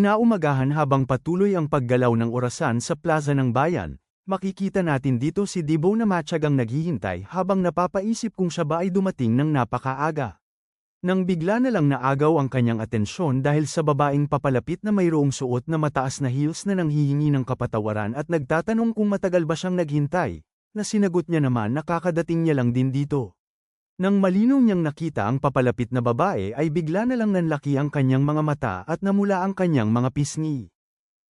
Kinaumagahan habang patuloy ang paggalaw ng orasan sa plaza ng bayan, makikita natin dito si Dibo na matyagang naghihintay habang napapaisip kung siya ba ay dumating ng napakaaga. Nang bigla na lang naagaw ang kanyang atensyon dahil sa babaeng papalapit na mayroong suot na mataas na heels na nanghihingi ng kapatawaran at nagtatanong kung matagal ba siyang naghintay, na sinagot niya naman na kakadating niya lang din dito. Nang malinaw niyang nakita ang papalapit na babae ay bigla na lang nanlaki ang kanyang mga mata at namula ang kanyang mga pisngi.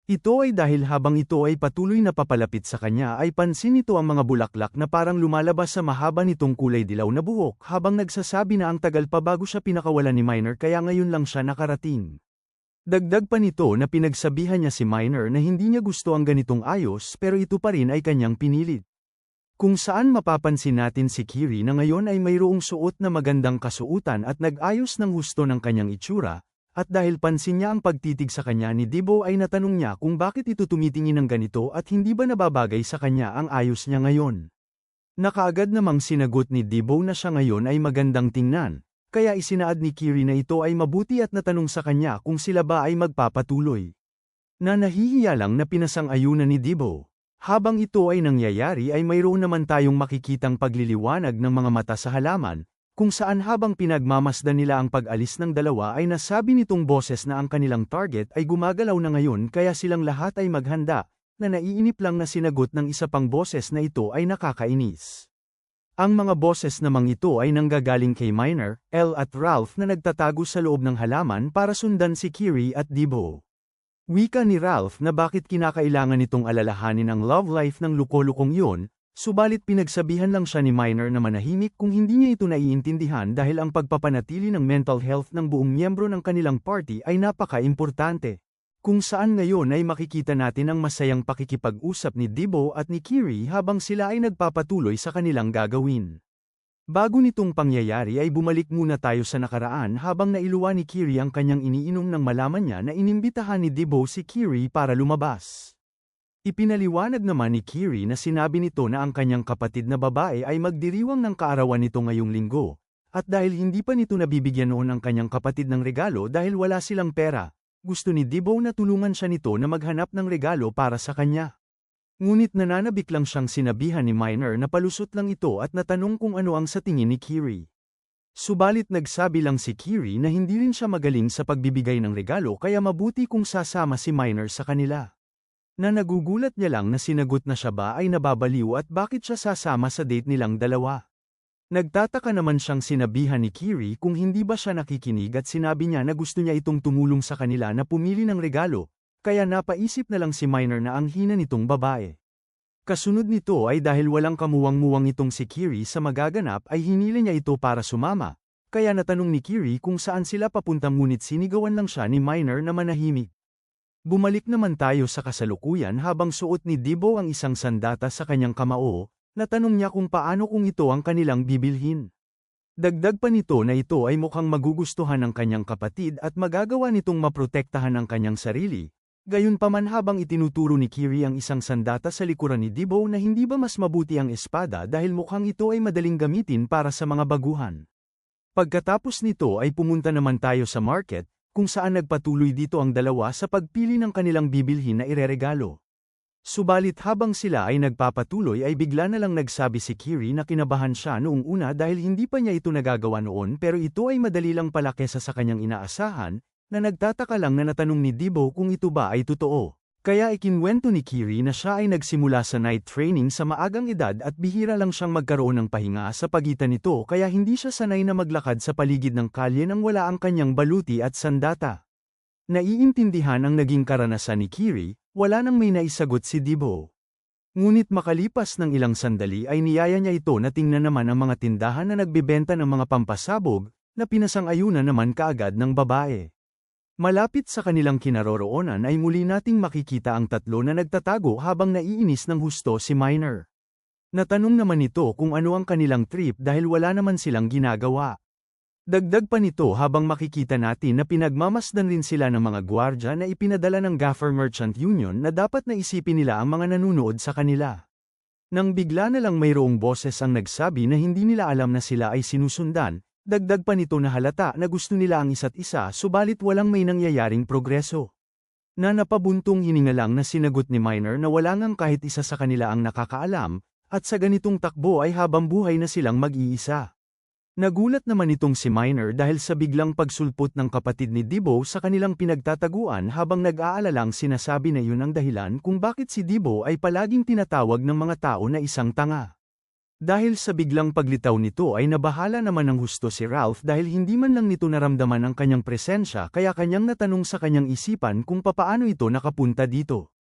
Ito ay dahil habang ito ay patuloy na papalapit sa kanya ay pansin nito ang mga bulaklak na parang lumalabas sa mahaba nitong kulay dilaw na buhok habang nagsasabi na ang tagal pa bago siya pinakawalan ni Minor kaya ngayon lang siya nakarating. Dagdag pa nito na pinagsabihan niya si Minor na hindi niya gusto ang ganitong ayos pero ito pa rin ay kanyang pinilit. Kung saan mapapansin natin si Kiri na ngayon ay mayroong suot na magandang kasuutan at nag-ayos ng husto ng kanyang itsura, at dahil pansin niya ang pagtitig sa kanya ni Dibo ay natanong niya kung bakit ito tumitingin ng ganito at hindi ba nababagay sa kanya ang ayos niya ngayon. Nakaagad namang sinagot ni Dibo na siya ngayon ay magandang tingnan, kaya isinaad ni Kiri na ito ay mabuti at natanong sa kanya kung sila ba ay magpapatuloy. Na nahihiya lang na pinasang-ayunan ni Dibo. Habang ito ay nangyayari ay mayroon naman tayong makikitang pagliliwanag ng mga mata sa halaman, kung saan habang pinagmamasdan nila ang pag-alis ng dalawa ay nasabi nitong boses na ang kanilang target ay gumagalaw na ngayon kaya silang lahat ay maghanda, na naiinip lang na sinagot ng isa pang boses na ito ay nakakainis. Ang mga boses namang ito ay nanggagaling kay Miner, Elle at Ralph na nagtatago sa loob ng halaman para sundan si Kiri at Debo. Wika ni Ralph na bakit kinakailangan nitong alalahanin ang love life ng lukolukong yun, subalit pinagsabihan lang siya ni Minor na manahimik kung hindi niya ito naiintindihan dahil ang pagpapanatili ng mental health ng buong miyembro ng kanilang party ay napaka-importante. Kung saan ngayon ay makikita natin ang masayang pakikipag-usap ni Dibo at ni Kiri habang sila ay nagpapatuloy sa kanilang gagawin. Bago nitong pangyayari ay bumalik muna tayo sa nakaraan habang nailuwa ni Kiri ang kanyang iniinom nang malaman niya na inimbitahan ni Debo si Kiri para lumabas. Ipinaliwanag naman ni Kiri na sinabi nito na ang kanyang kapatid na babae ay magdiriwang ng kaarawan nito ngayong linggo, at dahil hindi pa nito nabibigyan noon ang kanyang kapatid ng regalo dahil wala silang pera, gusto ni Debo na tulungan siya nito na maghanap ng regalo para sa kanya. Ngunit nananabik lang siyang sinabihan ni Minor na palusot lang ito at natanong kung ano ang sa tingin ni Kiri. Subalit nagsabi lang si Kiri na hindi rin siya magaling sa pagbibigay ng regalo kaya mabuti kung sasama si Minor sa kanila. Na nagugulat niya lang na sinagot na siya ba ay nababaliw at bakit siya sasama sa date nilang dalawa. Nagtataka naman siyang sinabihan ni Kiri kung hindi ba siya nakikinig at sinabi niya na gusto niya itong tumulong sa kanila na pumili ng regalo, kaya napaisip na lang si Minor na ang hina nitong babae. Kasunod nito ay dahil walang kamuwang-muwang itong si Kiri sa magaganap ay hinili niya ito para sumama, kaya natanong ni Kiri kung saan sila papunta ngunit sinigawan lang siya ni Minor na manahimik. Bumalik naman tayo sa kasalukuyan habang suot ni Dibo ang isang sandata sa kanyang kamao, natanong niya kung paano kung ito ang kanilang bibilhin. Dagdag pa nito na ito ay mukhang magugustuhan ng kanyang kapatid at magagawa nitong maprotektahan ang kanyang sarili, Gayunpaman habang itinuturo ni Kiri ang isang sandata sa likuran ni Dibo na hindi ba mas mabuti ang espada dahil mukhang ito ay madaling gamitin para sa mga baguhan. Pagkatapos nito ay pumunta naman tayo sa market, kung saan nagpatuloy dito ang dalawa sa pagpili ng kanilang bibilhin na ireregalo. Subalit habang sila ay nagpapatuloy ay bigla na lang nagsabi si Kiri na kinabahan siya noong una dahil hindi pa niya ito nagagawa noon pero ito ay madali lang pala kesa sa kanyang inaasahan, na nagtataka lang na natanong ni Dibo kung ito ba ay totoo. Kaya ikinwento ni Kiri na siya ay nagsimula sa night training sa maagang edad at bihira lang siyang magkaroon ng pahinga sa pagitan nito kaya hindi siya sanay na maglakad sa paligid ng kalye nang wala ang kanyang baluti at sandata. Naiintindihan ang naging karanasan ni Kiri, wala nang may naisagot si Dibo. Ngunit makalipas ng ilang sandali ay niyaya niya ito na tingnan naman ang mga tindahan na nagbebenta ng mga pampasabog, na pinasang-ayunan naman kaagad ng babae. Malapit sa kanilang kinaroroonan ay muli nating makikita ang tatlo na nagtatago habang naiinis ng husto si Minor. Natanong naman ito kung ano ang kanilang trip dahil wala naman silang ginagawa. Dagdag pa nito habang makikita natin na pinagmamasdan rin sila ng mga gwardya na ipinadala ng Gaffer Merchant Union na dapat na isipin nila ang mga nanunood sa kanila. Nang bigla na lang mayroong boses ang nagsabi na hindi nila alam na sila ay sinusundan, Dagdag pa nito na halata na gusto nila ang isa't isa subalit walang may nangyayaring progreso. Na napabuntong hininga lang na sinagot ni Minor na wala ngang kahit isa sa kanila ang nakakaalam, at sa ganitong takbo ay habang buhay na silang mag-iisa. Nagulat naman itong si Minor dahil sa biglang pagsulpot ng kapatid ni Dibo sa kanilang pinagtataguan habang nag-aalalang sinasabi na yun ang dahilan kung bakit si Dibo ay palaging tinatawag ng mga tao na isang tanga. Dahil sa biglang paglitaw nito ay nabahala naman ng husto si Ralph dahil hindi man lang nito naramdaman ang kanyang presensya kaya kanyang natanong sa kanyang isipan kung papaano ito nakapunta dito.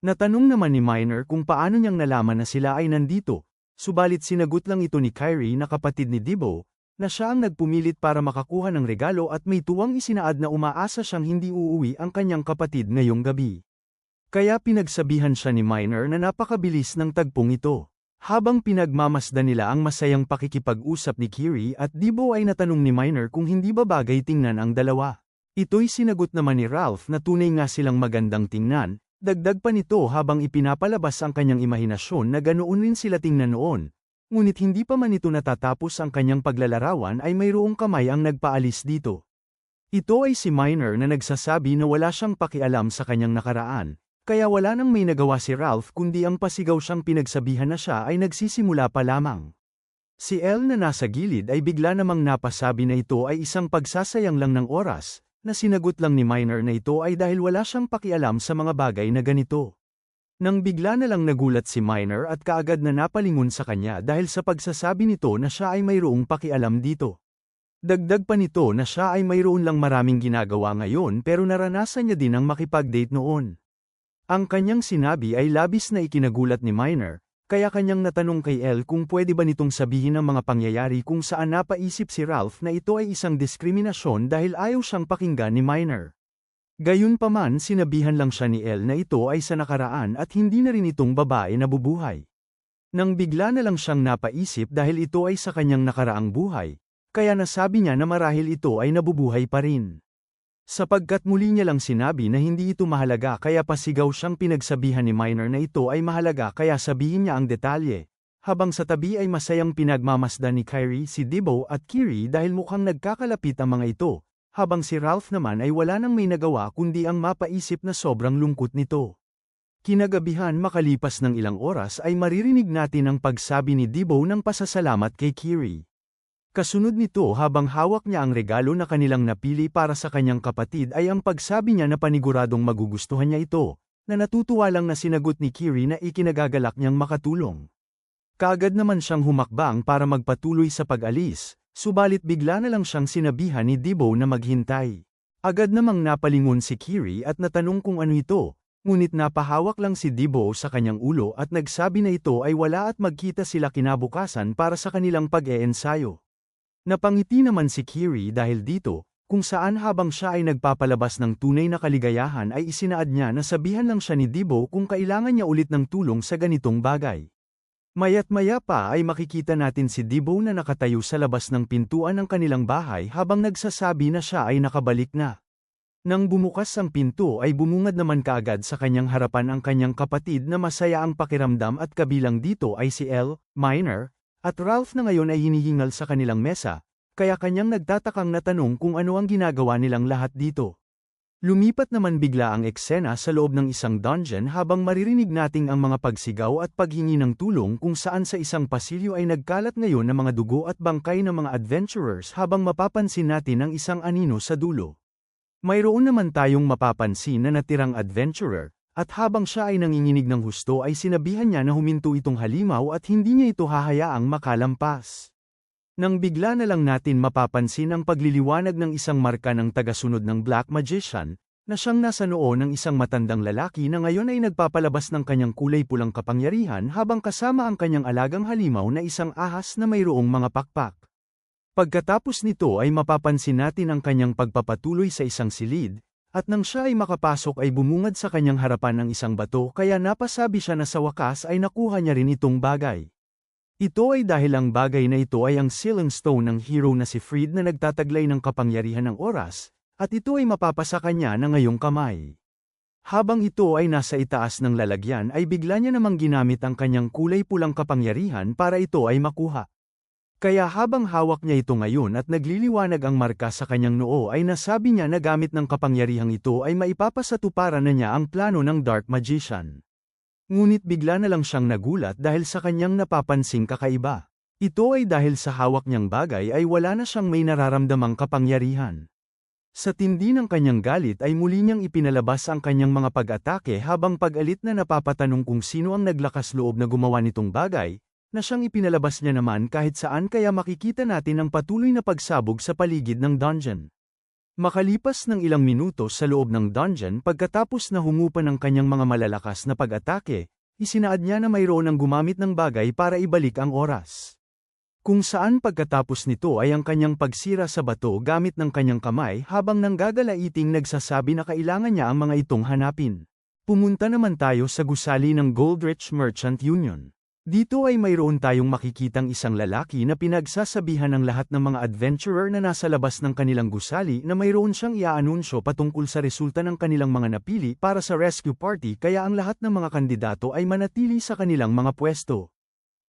Natanong naman ni Minor kung paano niyang nalaman na sila ay nandito, subalit sinagot lang ito ni Kyrie na kapatid ni Dibo, na siya ang nagpumilit para makakuha ng regalo at may tuwang isinaad na umaasa siyang hindi uuwi ang kanyang kapatid ngayong gabi. Kaya pinagsabihan siya ni Minor na napakabilis ng tagpong ito. Habang pinagmamasdan nila ang masayang pakikipag-usap ni Kiri at Dibo ay natanong ni Minor kung hindi ba bagay tingnan ang dalawa. Ito'y sinagot naman ni Ralph na tunay nga silang magandang tingnan, dagdag pa nito habang ipinapalabas ang kanyang imahinasyon na ganoon rin sila tingnan noon. Ngunit hindi pa man ito natatapos ang kanyang paglalarawan ay mayroong kamay ang nagpaalis dito. Ito ay si Minor na nagsasabi na wala siyang pakialam sa kanyang nakaraan, kaya wala nang may nagawa si Ralph kundi ang pasigaw siyang pinagsabihan na siya ay nagsisimula pa lamang. Si Elle na nasa gilid ay bigla namang napasabi na ito ay isang pagsasayang lang ng oras, na sinagot lang ni Minor na ito ay dahil wala siyang pakialam sa mga bagay na ganito. Nang bigla na lang nagulat si Minor at kaagad na napalingon sa kanya dahil sa pagsasabi nito na siya ay mayroong pakialam dito. Dagdag pa nito na siya ay mayroon lang maraming ginagawa ngayon pero naranasan niya din ang makipag-date noon. Ang kanyang sinabi ay labis na ikinagulat ni Minor, kaya kanyang natanong kay El kung pwede ba nitong sabihin ang mga pangyayari kung saan napaisip si Ralph na ito ay isang diskriminasyon dahil ayaw siyang pakinggan ni Minor. Gayunpaman sinabihan lang siya ni El na ito ay sa nakaraan at hindi na rin itong babae na bubuhay. Nang bigla na lang siyang napaisip dahil ito ay sa kanyang nakaraang buhay, kaya nasabi niya na marahil ito ay nabubuhay pa rin. Sapagkat muli niya lang sinabi na hindi ito mahalaga kaya pasigaw siyang pinagsabihan ni Minor na ito ay mahalaga kaya sabihin niya ang detalye. Habang sa tabi ay masayang pinagmamasdan ni Kyrie si Dibo at Kiri dahil mukhang nagkakalapit ang mga ito, habang si Ralph naman ay wala nang may nagawa kundi ang mapaisip na sobrang lungkot nito. Kinagabihan makalipas ng ilang oras ay maririnig natin ang pagsabi ni Dibo ng pasasalamat kay Kiri. Kasunod nito habang hawak niya ang regalo na kanilang napili para sa kanyang kapatid ay ang pagsabi niya na paniguradong magugustuhan niya ito, na natutuwa lang na sinagot ni Kiri na ikinagagalak niyang makatulong. Kaagad naman siyang humakbang para magpatuloy sa pag-alis, subalit bigla na lang siyang sinabihan ni Dibo na maghintay. Agad namang napalingon si Kiri at natanong kung ano ito, ngunit napahawak lang si Dibo sa kanyang ulo at nagsabi na ito ay wala at magkita sila kinabukasan para sa kanilang pag-eensayo. Napangiti naman si Kiri dahil dito, kung saan habang siya ay nagpapalabas ng tunay na kaligayahan ay isinaad niya na sabihan lang siya ni Dibo kung kailangan niya ulit ng tulong sa ganitong bagay. Mayat maya pa ay makikita natin si Dibo na nakatayo sa labas ng pintuan ng kanilang bahay habang nagsasabi na siya ay nakabalik na. Nang bumukas ang pinto ay bumungad naman kaagad sa kanyang harapan ang kanyang kapatid na masaya ang pakiramdam at kabilang dito ay si El, Minor, at Ralph na ngayon ay hinihingal sa kanilang mesa, kaya kanyang nagtatakang natanong kung ano ang ginagawa nilang lahat dito. Lumipat naman bigla ang eksena sa loob ng isang dungeon habang maririnig nating ang mga pagsigaw at paghingi ng tulong kung saan sa isang pasilyo ay nagkalat ngayon ng mga dugo at bangkay ng mga adventurers habang mapapansin natin ang isang anino sa dulo. Mayroon naman tayong mapapansin na natirang adventurer, at habang siya ay nanginginig ng husto ay sinabihan niya na huminto itong halimaw at hindi niya ito hahayaang makalampas. Nang bigla na lang natin mapapansin ang pagliliwanag ng isang marka ng tagasunod ng Black Magician, na siyang nasa noo ng isang matandang lalaki na ngayon ay nagpapalabas ng kanyang kulay pulang kapangyarihan habang kasama ang kanyang alagang halimaw na isang ahas na mayroong mga pakpak. Pagkatapos nito ay mapapansin natin ang kanyang pagpapatuloy sa isang silid, at nang siya ay makapasok ay bumungad sa kanyang harapan ng isang bato kaya napasabi siya na sa wakas ay nakuha niya rin itong bagay. Ito ay dahil ang bagay na ito ay ang sealing stone ng hero na si Freed na nagtataglay ng kapangyarihan ng oras, at ito ay mapapasa kanya na ngayong kamay. Habang ito ay nasa itaas ng lalagyan ay bigla niya namang ginamit ang kanyang kulay pulang kapangyarihan para ito ay makuha. Kaya habang hawak niya ito ngayon at nagliliwanag ang marka sa kanyang noo ay nasabi niya na gamit ng kapangyarihang ito ay maipapasatuparan na niya ang plano ng Dark Magician. Ngunit bigla na lang siyang nagulat dahil sa kanyang napapansing kakaiba. Ito ay dahil sa hawak niyang bagay ay wala na siyang may nararamdamang kapangyarihan. Sa tindi ng kanyang galit ay muli niyang ipinalabas ang kanyang mga pag-atake habang pag-alit na napapatanong kung sino ang naglakas loob na gumawa nitong bagay, na siyang ipinalabas niya naman kahit saan kaya makikita natin ang patuloy na pagsabog sa paligid ng dungeon. Makalipas ng ilang minuto sa loob ng dungeon pagkatapos na humupa ng kanyang mga malalakas na pag-atake, isinaad niya na mayroon ang gumamit ng bagay para ibalik ang oras. Kung saan pagkatapos nito ay ang kanyang pagsira sa bato gamit ng kanyang kamay habang nanggagalaiting nagsasabi na kailangan niya ang mga itong hanapin. Pumunta naman tayo sa gusali ng Goldrich Merchant Union. Dito ay mayroon tayong makikitang isang lalaki na pinagsasabihan ng lahat ng mga adventurer na nasa labas ng kanilang gusali na mayroon siyang iaanunsyo patungkol sa resulta ng kanilang mga napili para sa rescue party kaya ang lahat ng mga kandidato ay manatili sa kanilang mga pwesto.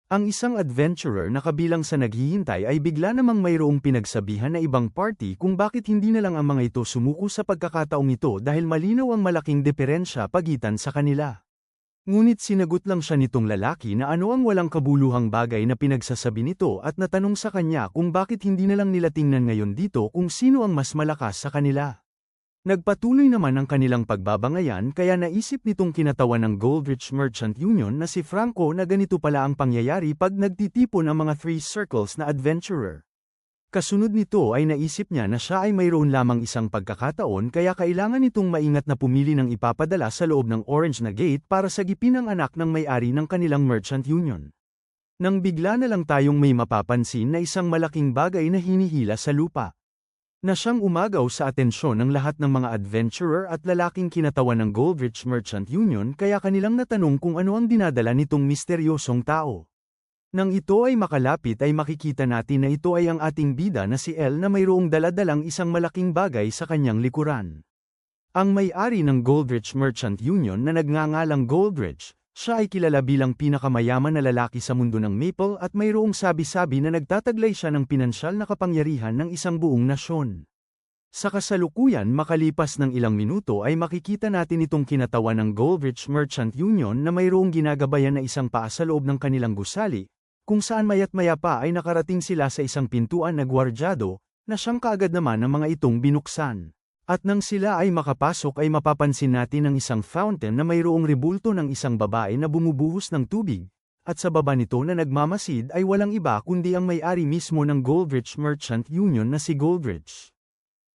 Ang isang adventurer na kabilang sa naghihintay ay bigla namang mayroong pinagsabihan na ibang party kung bakit hindi na lang ang mga ito sumuko sa pagkakataong ito dahil malinaw ang malaking diferensya pagitan sa kanila. Ngunit sinagot lang siya nitong lalaki na ano ang walang kabuluhang bagay na pinagsasabi nito at natanong sa kanya kung bakit hindi na lang nila tingnan ngayon dito kung sino ang mas malakas sa kanila. Nagpatuloy naman ang kanilang pagbabangayan kaya naisip nitong kinatawan ng Goldrich Merchant Union na si Franco na ganito pala ang pangyayari pag nagtitipon ang mga three circles na adventurer. Kasunod nito ay naisip niya na siya ay mayroon lamang isang pagkakataon kaya kailangan nitong maingat na pumili ng ipapadala sa loob ng orange na gate para sagipin ang anak ng may-ari ng kanilang merchant union. Nang bigla na lang tayong may mapapansin na isang malaking bagay na hinihila sa lupa. Na siyang umagaw sa atensyon ng lahat ng mga adventurer at lalaking kinatawan ng Goldrich Merchant Union kaya kanilang natanong kung ano ang dinadala nitong misteryosong tao. Nang ito ay makalapit ay makikita natin na ito ay ang ating bida na si El na mayroong daladalang isang malaking bagay sa kanyang likuran. Ang may-ari ng Goldrich Merchant Union na nagngangalang Goldrich, siya ay kilala bilang pinakamayaman na lalaki sa mundo ng Maple at mayroong sabi-sabi na nagtataglay siya ng pinansyal na kapangyarihan ng isang buong nasyon. Sa kasalukuyan makalipas ng ilang minuto ay makikita natin itong kinatawan ng Goldrich Merchant Union na mayroong ginagabayan na isang paa sa loob ng kanilang gusali, kung saan mayat maya pa ay nakarating sila sa isang pintuan na gwardyado, na siyang kaagad naman ang mga itong binuksan. At nang sila ay makapasok ay mapapansin natin ang isang fountain na mayroong rebulto ng isang babae na bumubuhos ng tubig, at sa baba nito na nagmamasid ay walang iba kundi ang may-ari mismo ng Goldrich Merchant Union na si Goldrich.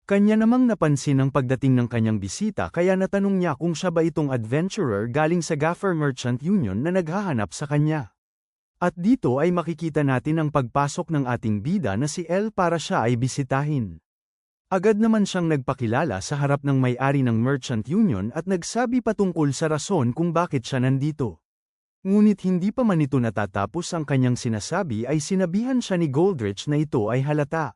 Kanya namang napansin ang pagdating ng kanyang bisita kaya natanong niya kung siya ba itong adventurer galing sa Gaffer Merchant Union na naghahanap sa kanya. At dito ay makikita natin ang pagpasok ng ating bida na si El para siya ay bisitahin. Agad naman siyang nagpakilala sa harap ng may-ari ng Merchant Union at nagsabi patungkol sa rason kung bakit siya nandito. Ngunit hindi pa man ito natatapos ang kanyang sinasabi ay sinabihan siya ni Goldrich na ito ay halata.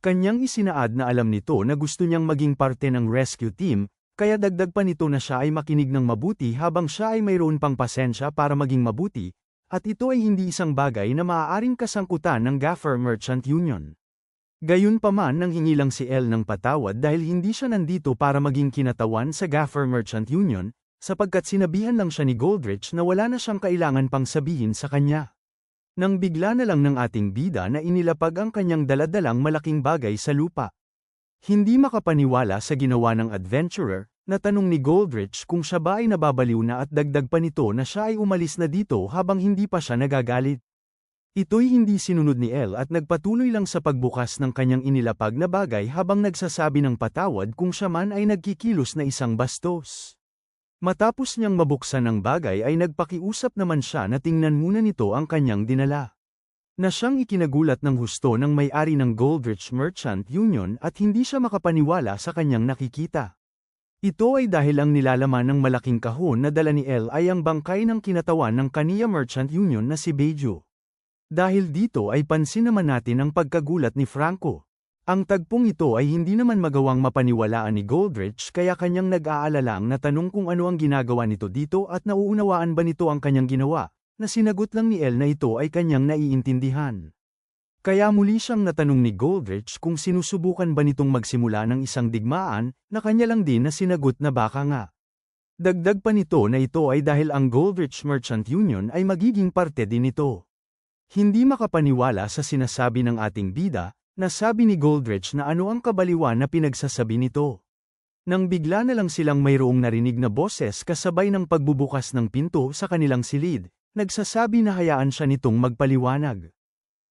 Kanyang isinaad na alam nito na gusto niyang maging parte ng rescue team, kaya dagdag pa nito na siya ay makinig ng mabuti habang siya ay mayroon pang pasensya para maging mabuti, at ito ay hindi isang bagay na maaaring kasangkutan ng Gaffer Merchant Union. Gayunpaman nang hingi lang si El ng patawad dahil hindi siya nandito para maging kinatawan sa Gaffer Merchant Union, sapagkat sinabihan lang siya ni Goldrich na wala na siyang kailangan pang sabihin sa kanya. Nang bigla na lang ng ating bida na inilapag ang kanyang daladalang malaking bagay sa lupa. Hindi makapaniwala sa ginawa ng adventurer, Natanong ni Goldrich kung siya ba ay nababaliw na at dagdag pa nito na siya ay umalis na dito habang hindi pa siya nagagalit. Ito'y hindi sinunod ni El at nagpatuloy lang sa pagbukas ng kanyang inilapag na bagay habang nagsasabi ng patawad kung siya man ay nagkikilos na isang bastos. Matapos niyang mabuksan ang bagay ay nagpakiusap naman siya na tingnan muna nito ang kanyang dinala. Na siyang ikinagulat ng husto ng may-ari ng Goldrich Merchant Union at hindi siya makapaniwala sa kanyang nakikita. Ito ay dahil ang nilalaman ng malaking kahon na dala ni El ay ang bangkay ng kinatawan ng kaniya Merchant Union na si Bejo. Dahil dito ay pansin naman natin ang pagkagulat ni Franco. Ang tagpong ito ay hindi naman magawang mapaniwalaan ni Goldrich kaya kanyang nag-aalalang na tanong kung ano ang ginagawa nito dito at nauunawaan ba nito ang kanyang ginawa, na sinagot lang ni El na ito ay kanyang naiintindihan. Kaya muli siyang natanong ni Goldrich kung sinusubukan ba nitong magsimula ng isang digmaan, na kanya lang din na sinagot na baka nga. Dagdag pa nito na ito ay dahil ang Goldrich Merchant Union ay magiging parte din nito. Hindi makapaniwala sa sinasabi ng ating bida, na sabi ni Goldrich na ano ang kabaliwan na pinagsasabi nito. Nang bigla na lang silang mayroong narinig na boses kasabay ng pagbubukas ng pinto sa kanilang silid, nagsasabi na hayaan siya nitong magpaliwanag.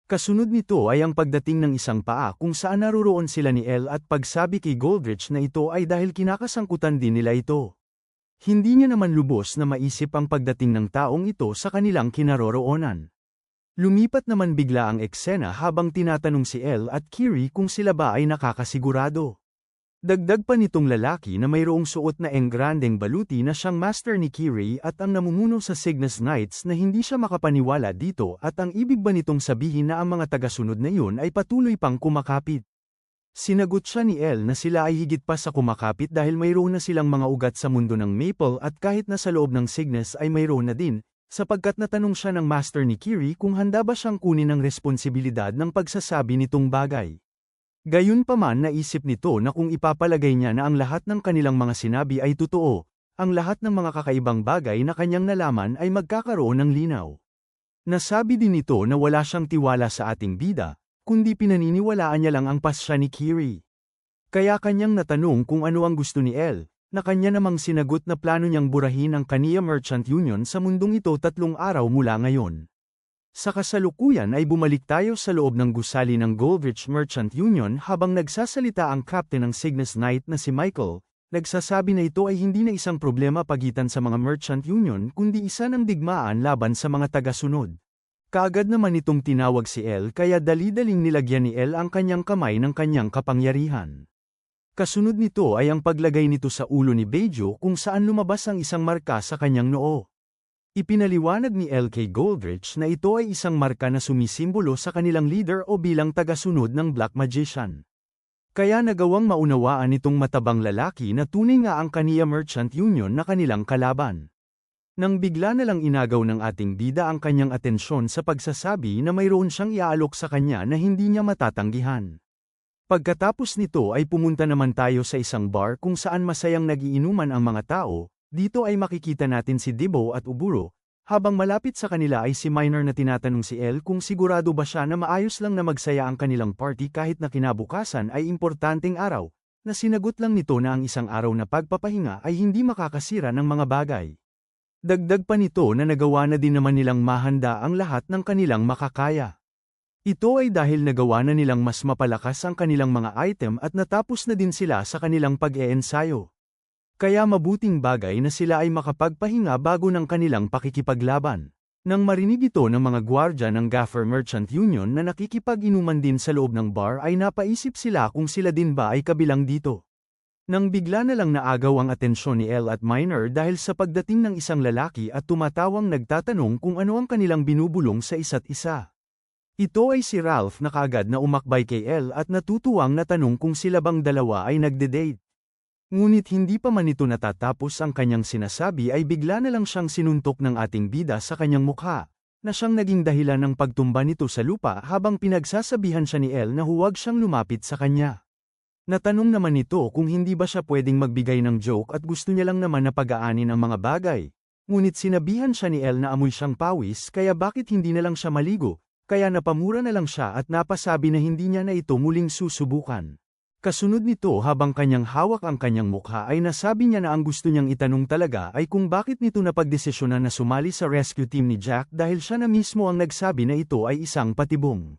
Kasunod nito ay ang pagdating ng isang paa kung saan naruroon sila ni Elle at pagsabi kay Goldrich na ito ay dahil kinakasangkutan din nila ito. Hindi niya naman lubos na maisip ang pagdating ng taong ito sa kanilang kinaroroonan. Lumipat naman bigla ang eksena habang tinatanong si Elle at Kiri kung sila ba ay nakakasigurado. Dagdag pa nitong lalaki na mayroong suot na engrandeng baluti na siyang master ni Kiri at ang namumuno sa Cygnus Knights na hindi siya makapaniwala dito at ang ibig ba nitong sabihin na ang mga tagasunod na yun ay patuloy pang kumakapit. Sinagot siya ni El na sila ay higit pa sa kumakapit dahil mayroon na silang mga ugat sa mundo ng Maple at kahit na sa loob ng Cygnus ay mayroon na din, sapagkat natanong siya ng master ni Kiri kung handa ba siyang kunin ang responsibilidad ng pagsasabi nitong bagay. Gayunpaman naisip nito na kung ipapalagay niya na ang lahat ng kanilang mga sinabi ay totoo, ang lahat ng mga kakaibang bagay na kanyang nalaman ay magkakaroon ng linaw. Nasabi din nito na wala siyang tiwala sa ating bida, kundi pinaniniwalaan niya lang ang pasya ni Kiri. Kaya kanyang natanong kung ano ang gusto ni El, na kanya namang sinagot na plano niyang burahin ang Kania Merchant Union sa mundong ito tatlong araw mula ngayon. Sa kasalukuyan ay bumalik tayo sa loob ng gusali ng Goldrich Merchant Union habang nagsasalita ang captain ng Cygnus Knight na si Michael, nagsasabi na ito ay hindi na isang problema pagitan sa mga Merchant Union kundi isa ng digmaan laban sa mga tagasunod. Kaagad naman itong tinawag si El kaya dali-daling nilagyan ni El ang kanyang kamay ng kanyang kapangyarihan. Kasunod nito ay ang paglagay nito sa ulo ni Bejo kung saan lumabas ang isang marka sa kanyang noo. Ipinaliwanag ni LK Goldrich na ito ay isang marka na sumisimbolo sa kanilang leader o bilang tagasunod ng Black Magician. Kaya nagawang maunawaan itong matabang lalaki na tunay nga ang kaniya Merchant Union na kanilang kalaban. Nang bigla na lang inagaw ng ating bida ang kanyang atensyon sa pagsasabi na mayroon siyang iaalok sa kanya na hindi niya matatanggihan. Pagkatapos nito ay pumunta naman tayo sa isang bar kung saan masayang nagiinuman ang mga tao, dito ay makikita natin si Dibo at Uburo, habang malapit sa kanila ay si Minor na tinatanong si El kung sigurado ba siya na maayos lang na magsaya ang kanilang party kahit na kinabukasan ay importanteng araw, na sinagot lang nito na ang isang araw na pagpapahinga ay hindi makakasira ng mga bagay. Dagdag pa nito na nagawa na din naman nilang mahanda ang lahat ng kanilang makakaya. Ito ay dahil nagawa na nilang mas mapalakas ang kanilang mga item at natapos na din sila sa kanilang pag-eensayo. Kaya mabuting bagay na sila ay makapagpahinga bago ng kanilang pakikipaglaban. Nang marinig ito ng mga gwardya ng Gaffer Merchant Union na nakikipag-inuman din sa loob ng bar ay napaisip sila kung sila din ba ay kabilang dito. Nang bigla na lang naagaw ang atensyon ni El at Minor dahil sa pagdating ng isang lalaki at tumatawang nagtatanong kung ano ang kanilang binubulong sa isa't isa. Ito ay si Ralph na kaagad na umakbay kay El at natutuwang natanong kung sila bang dalawa ay nagde-date. Ngunit hindi pa man ito natatapos ang kanyang sinasabi ay bigla na lang siyang sinuntok ng ating bida sa kanyang mukha, na siyang naging dahilan ng pagtumba nito sa lupa habang pinagsasabihan siya ni El na huwag siyang lumapit sa kanya. Natanong naman ito kung hindi ba siya pwedeng magbigay ng joke at gusto niya lang naman na pag-aanin ang mga bagay. Ngunit sinabihan siya ni El na amoy siyang pawis kaya bakit hindi na lang siya maligo, kaya napamura na lang siya at napasabi na hindi niya na ito muling susubukan. Kasunod nito habang kanyang hawak ang kanyang mukha ay nasabi niya na ang gusto niyang itanong talaga ay kung bakit nito napagdesisyonan na sumali sa rescue team ni Jack dahil siya na mismo ang nagsabi na ito ay isang patibong.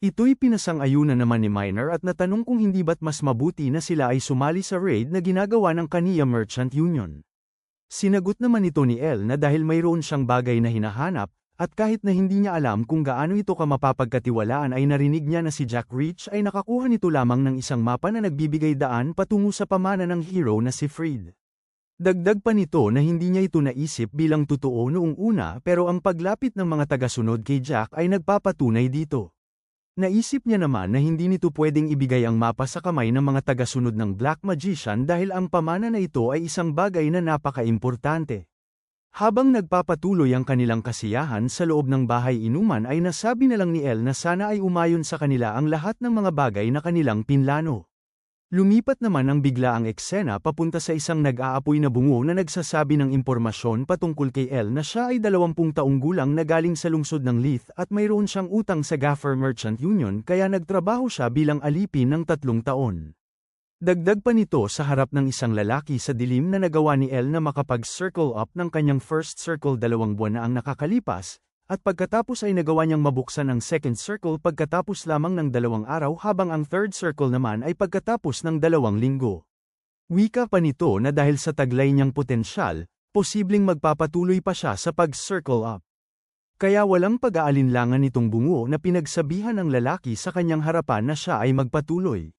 Ito'y pinasang-ayunan naman ni Minor at natanong kung hindi ba't mas mabuti na sila ay sumali sa raid na ginagawa ng kaniya Merchant Union. Sinagot naman ito ni El na dahil mayroon siyang bagay na hinahanap, at kahit na hindi niya alam kung gaano ito ka mapapagkatiwalaan ay narinig niya na si Jack Reach ay nakakuha nito lamang ng isang mapa na nagbibigay daan patungo sa pamana ng hero na si Freed. Dagdag pa nito na hindi niya ito naisip bilang totoo noong una pero ang paglapit ng mga tagasunod kay Jack ay nagpapatunay dito. Naisip niya naman na hindi nito pwedeng ibigay ang mapa sa kamay ng mga tagasunod ng Black Magician dahil ang pamana na ito ay isang bagay na napaka-importante. Habang nagpapatuloy ang kanilang kasiyahan sa loob ng bahay inuman ay nasabi na lang ni El na sana ay umayon sa kanila ang lahat ng mga bagay na kanilang pinlano. Lumipat naman ang bigla ang eksena papunta sa isang nag-aapoy na bungo na nagsasabi ng impormasyon patungkol kay El na siya ay 20 taong gulang na galing sa lungsod ng Leith at mayroon siyang utang sa Gaffer Merchant Union kaya nagtrabaho siya bilang alipin ng tatlong taon. Dagdag pa nito sa harap ng isang lalaki sa dilim na nagawa ni El na makapag-circle up ng kanyang first circle dalawang buwan na ang nakakalipas, at pagkatapos ay nagawa niyang mabuksan ang second circle pagkatapos lamang ng dalawang araw habang ang third circle naman ay pagkatapos ng dalawang linggo. Wika pa nito na dahil sa taglay niyang potensyal, posibleng magpapatuloy pa siya sa pag-circle up. Kaya walang pag-aalinlangan nitong bungo na pinagsabihan ng lalaki sa kanyang harapan na siya ay magpatuloy.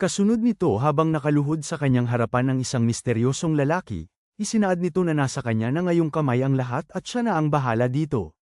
Kasunod nito habang nakaluhod sa kanyang harapan ng isang misteryosong lalaki, isinaad nito na nasa kanya na ngayong kamay ang lahat at siya na ang bahala dito.